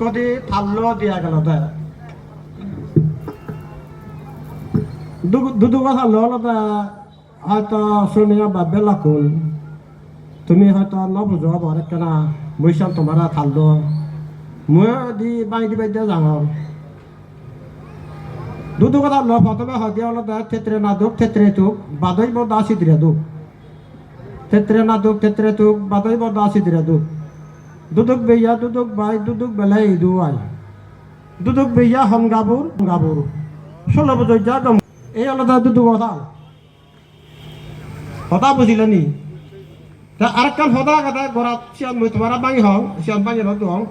কদি থাল্ল দিয়া গেল দে। দুদু কথা লল দে। হয়তো শুনিয়া বাবে লাকুল তুমি হয়তো নবুঝো বরে কেনা। মইসান তোমার থাল্ল। মই দি বাই দিবাই দিয়া যাঙর দুদু কথা ল প্রথমে হদি হল দে থেত্রে না দুক থেত্রে তুক বাদই বদ আসি দিরে দুক থেত্রে না দুক থেত্রে তুক বাদই বদ আসি দিরে দুক দুদুক বেয়া, দুদুক বাই, দুদুক বেলাই ইদু আই দুদুক বেয়া হম গাবুর ষোলো বছর যা দম এই আলাদা দুদু কথা। কথা বুঝিলে নি? তা আরেককাল সদা কথা গড়াত সিয়ান মই তোমার বাঙি হং সিয়ান বাঙি হং হং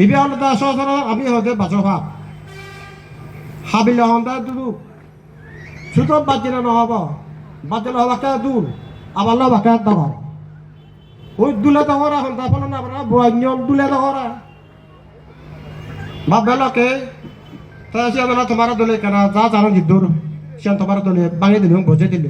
এইবে আলাদা সচর আমি হতে বাঁচো ভাব হাবিলে হন্দা দুদু। ছোট বাজিলে নহব। বাজিলে হবাকে দূর আবার লবাকে দাবার ওই দুলে দহরা হল তারপর না আমরা বন্য দুলে দহরা মা বেলকে তাই সে আমরা তোমার দলে কেনা? যা জানো জিদ্দুর সে তোমার দলে বাঙিয়ে দিলে বোঝে দিল।